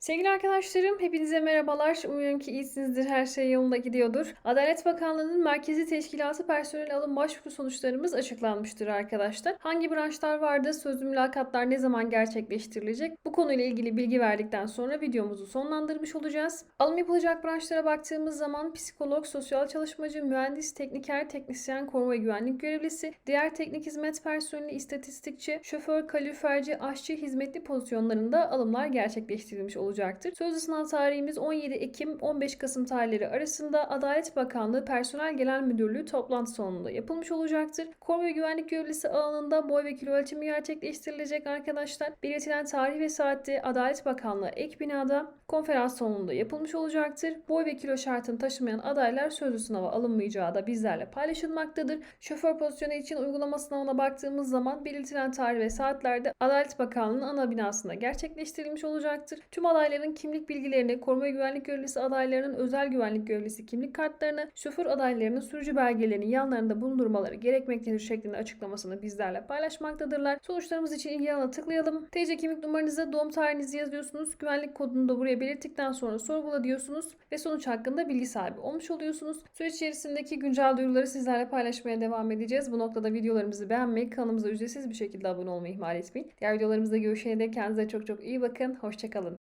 Sevgili arkadaşlarım, hepinize merhabalar. Umuyorum ki iyisinizdir, her şey yolunda gidiyordur. Adalet Bakanlığı'nın Merkezi Teşkilatı personel alım başvuru sonuçlarımız açıklanmıştır arkadaşlar. Hangi branşlar vardı, sözlü mülakatlar ne zaman gerçekleştirilecek? Bu konuyla ilgili bilgi verdikten sonra videomuzu sonlandırmış olacağız. Alım yapılacak branşlara baktığımız zaman psikolog, sosyal çalışmacı, mühendis, tekniker, teknisyen, koruma ve güvenlik görevlisi, diğer teknik hizmet personeli, istatistikçi, şoför, kaloriferci, aşçı, hizmetli pozisyonlarında alımlar gerçekleştirilmiş olacaktır. Sözlü sınav tarihimiz 17 Ekim 15 Kasım tarihleri arasında Adalet Bakanlığı Personel Genel Müdürlüğü toplantı salonunda yapılmış olacaktır. Koruma ve güvenlik görevlisi alanında boy ve kilo ölçümü gerçekleştirilecek arkadaşlar. Belirtilen tarih ve saatte Adalet Bakanlığı ek binada konferans salonunda yapılmış olacaktır. Boy ve kilo şartını taşımayan adaylar sözlü sınava alınmayacağı da bizlerle paylaşılmaktadır. Şoför pozisyonu için uygulama sınavına baktığımız zaman belirtilen tarih ve saatlerde Adalet Bakanlığı'nın ana binasında gerçekleştirilmiş olacaktır. Tüm adayların kimlik bilgilerini, koruma ve güvenlik görevlisi adaylarının özel güvenlik görevlisi kimlik kartlarını, şoför adaylarının sürücü belgelerini yanlarında bulundurmaları gerekmektedir şeklinde açıklamasını bizlerle paylaşmaktadırlar. Sonuçlarımız için ilgili alana tıklayalım. TC kimlik numaranızı, doğum tarihinizi yazıyorsunuz. Güvenlik kodunu da buraya belirttikten sonra sorgula diyorsunuz ve sonuç hakkında bilgi sahibi olmuş oluyorsunuz. Süreç içerisindeki güncel duyuruları sizlerle paylaşmaya devam edeceğiz. Bu noktada videolarımızı beğenmeyi, kanalımıza ücretsiz bir şekilde abone olmayı ihmal etmeyin. Diğer videolarımızda görüşene dek kendinize çok çok iyi bakın. Hoşçakalın.